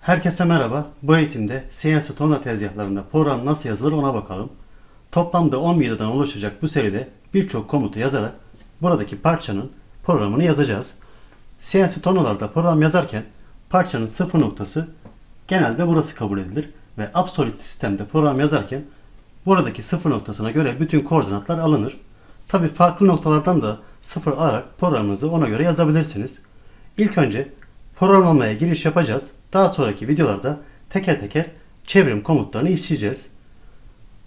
Herkese merhaba. Bu eğitimde CNC torna tezgahlarında program nasıl yazılır ona bakalım. Toplamda 10 videodan oluşacak bu seride birçok komutu yazarak buradaki parçanın programını yazacağız. CNC tornalarda program yazarken parçanın sıfır noktası genelde burası kabul edilir ve Absolute sistemde program yazarken buradaki sıfır noktasına göre bütün koordinatlar alınır. Tabi farklı noktalardan da sıfır alarak programınızı ona göre yazabilirsiniz. İlk önce programlamaya giriş yapacağız. Daha sonraki videolarda teker teker çevrim komutlarını işleyeceğiz.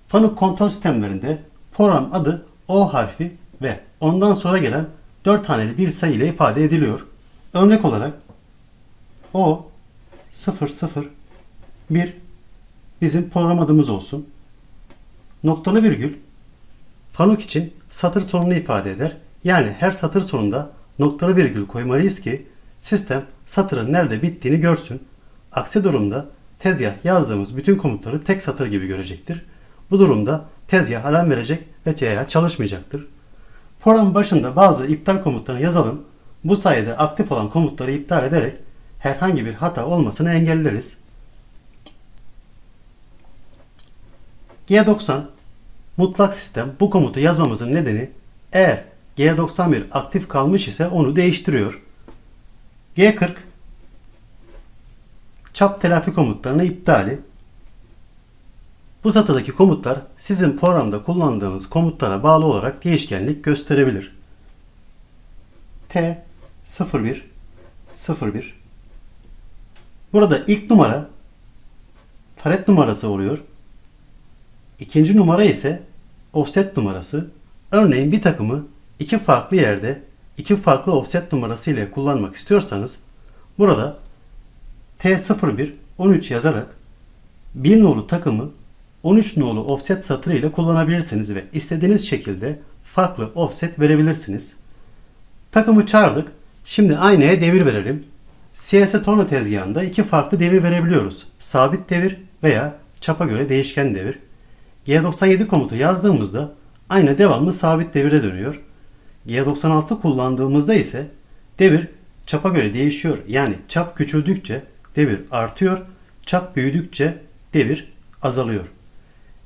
Fanuk kontrol sistemlerinde program adı O harfi ve ondan sonra gelen 4 haneli bir sayı ile ifade ediliyor. Örnek olarak O 00 1 bizim program adımız olsun. Noktalı virgül Fanuk için satır sonunu ifade eder. Yani her satır sonunda noktalı virgül koymalıyız ki sistem satırın nerede bittiğini görsün. Aksi durumda tezgah yazdığımız bütün komutları tek satır gibi görecektir. Bu durumda tezgah alarm verecek ve veya çalışmayacaktır. Program başında bazı iptal komutlarını yazalım. Bu sayede aktif olan komutları iptal ederek herhangi bir hata olmasını engelleriz. G90 mutlak sistem bu komutu yazmamızın nedeni eğer G91 aktif kalmış ise onu değiştiriyor. G40 çap telafi komutlarını iptali. Bu satırdaki komutlar sizin programda kullandığınız komutlara bağlı olarak değişkenlik gösterebilir. T 01 01 Burada ilk numara taret numarası oluyor. İkinci numara ise offset numarası. Örneğin bir takımı iki farklı yerde iki farklı offset numarası ile kullanmak istiyorsanız burada T01 13 yazarak bir nolu takımı 13 nolu offset satırı ile kullanabilirsiniz ve istediğiniz şekilde farklı offset verebilirsiniz. Takımı çağırdık. Şimdi aynaya devir verelim. CS torna tezgahında iki farklı devir verebiliyoruz. Sabit devir veya çapa göre değişken devir. G97 komutu yazdığımızda aynı devamlı sabit devire dönüyor. G96 kullandığımızda ise devir çapa göre değişiyor. Yani çap küçüldükçe devir artıyor, çap büyüdükçe devir azalıyor.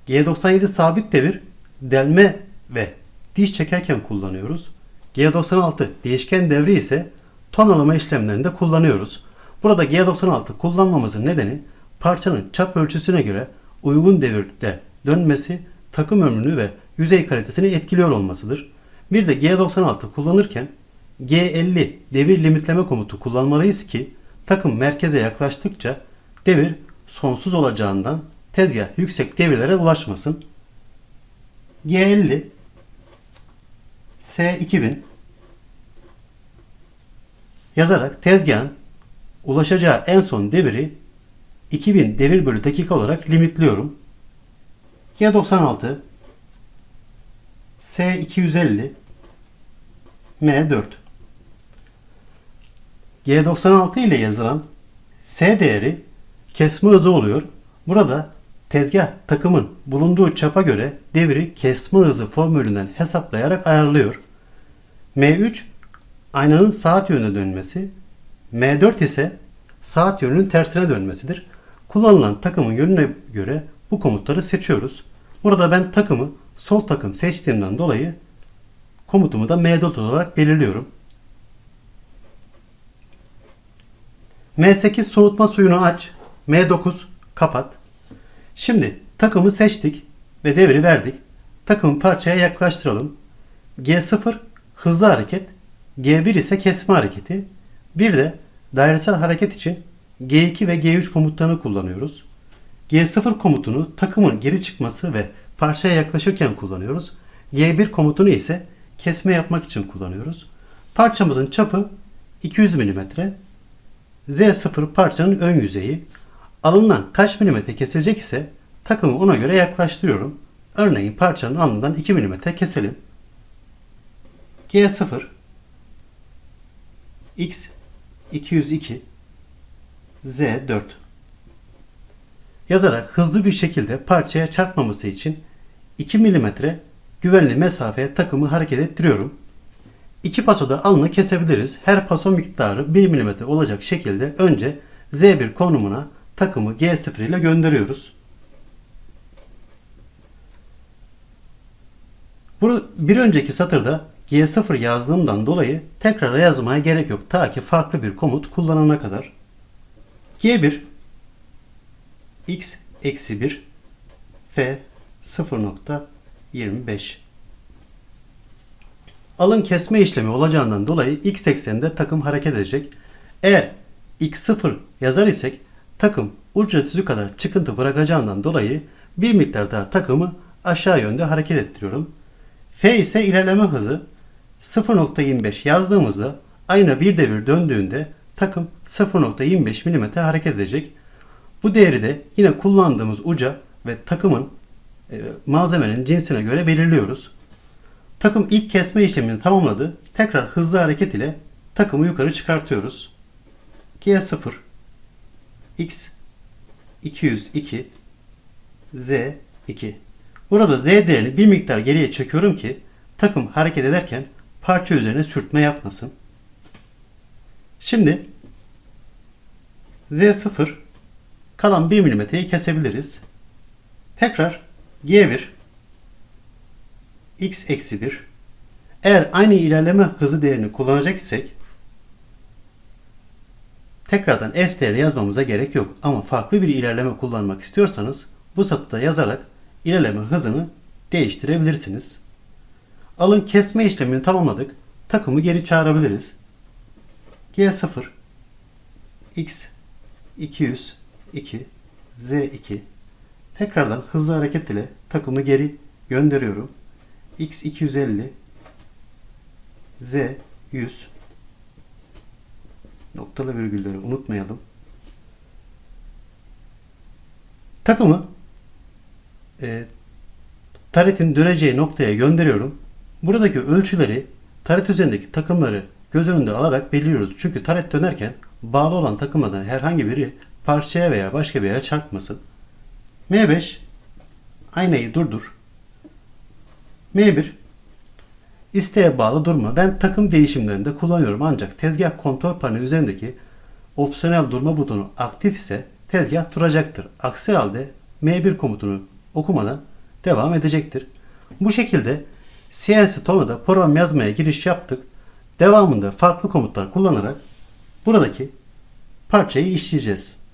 G97 sabit devir delme ve diş çekerken kullanıyoruz. G96 değişken devri ise tonalama işlemlerinde kullanıyoruz. Burada G96 kullanmamızın nedeni parçanın çap ölçüsüne göre uygun devirde dönmesi takım ömrünü ve yüzey kalitesini etkiliyor olmasıdır. Bir de G96 kullanırken G50 devir limitleme komutu kullanmalıyız ki takım merkeze yaklaştıkça devir sonsuz olacağından tezgah yüksek devirlere ulaşmasın. G50 S2000 yazarak tezgahın ulaşacağı en son deviri 2000 devir bölü dakika olarak limitliyorum. G96 S250 M4 G96 ile yazılan S değeri kesme hızı oluyor. Burada tezgah takımın bulunduğu çapa göre devri kesme hızı formülünden hesaplayarak ayarlıyor. M3 aynanın saat yönüne dönmesi, M4 ise saat yönünün tersine dönmesidir. Kullanılan takımın yönüne göre bu komutları seçiyoruz. Burada ben takımı sol takım seçtiğimden dolayı komutumu da M4 olarak belirliyorum. M8 soğutma suyunu aç. M9 kapat. Şimdi takımı seçtik ve devri verdik. Takımı parçaya yaklaştıralım. G0 hızlı hareket. G1 ise kesme hareketi. Bir de dairesel hareket için G2 ve G3 komutlarını kullanıyoruz. G0 komutunu takımın geri çıkması ve parçaya yaklaşırken kullanıyoruz. G1 komutunu ise kesme yapmak için kullanıyoruz. Parçamızın çapı 200 mm. Z0 parçanın ön yüzeyi. Alınan kaç milimetre kesilecek ise takımı ona göre yaklaştırıyorum. Örneğin parçanın alnından 2 mm keselim. G0 X 202 Z4 yazarak hızlı bir şekilde parçaya çarpmaması için 2 mm güvenli mesafeye takımı hareket ettiriyorum. İki pasoda alını kesebiliriz. Her paso miktarı 1 mm olacak şekilde önce Z1 konumuna takımı G0 ile gönderiyoruz. Bir önceki satırda G0 yazdığımdan dolayı tekrar yazmaya gerek yok. Ta ki farklı bir komut kullanana kadar. G1 x eksi 1 f 0.25 Alın kesme işlemi olacağından dolayı x ekseninde takım hareket edecek. Eğer x0 yazar isek takım uç düzü kadar çıkıntı bırakacağından dolayı bir miktar daha takımı aşağı yönde hareket ettiriyorum. F ise ilerleme hızı 0.25 yazdığımızda ayna bir devir döndüğünde takım 0.25 mm hareket edecek. Bu değeri de yine kullandığımız uca ve takımın e, malzemenin cinsine göre belirliyoruz. Takım ilk kesme işlemini tamamladı. Tekrar hızlı hareket ile takımı yukarı çıkartıyoruz. G0 X 202 Z 2 Burada Z değerini bir miktar geriye çekiyorum ki takım hareket ederken parça üzerine sürtme yapmasın. Şimdi Z0 kalan 1 mm'yi kesebiliriz. Tekrar G1 x eksi 1 eğer aynı ilerleme hızı değerini kullanacak isek tekrardan f değerini yazmamıza gerek yok. Ama farklı bir ilerleme kullanmak istiyorsanız bu satırda yazarak ilerleme hızını değiştirebilirsiniz. Alın kesme işlemini tamamladık. Takımı geri çağırabiliriz. G0 X 202 Z2 Tekrardan hızlı hareket ile takımı geri gönderiyorum. X 250 Z 100 noktalı virgülleri unutmayalım. Takımı e, taretin döneceği noktaya gönderiyorum. Buradaki ölçüleri taret üzerindeki takımları göz önünde alarak belirliyoruz. Çünkü taret dönerken bağlı olan takımlardan herhangi biri parçaya veya başka bir yere çarpmasın. M5 aynayı durdur. M1 isteğe bağlı durma. Ben takım değişimlerinde kullanıyorum ancak tezgah kontrol paneli üzerindeki opsiyonel durma butonu aktif ise tezgah duracaktır. Aksi halde M1 komutunu okumadan devam edecektir. Bu şekilde CNC Tono'da program yazmaya giriş yaptık. Devamında farklı komutlar kullanarak buradaki parçayı işleyeceğiz.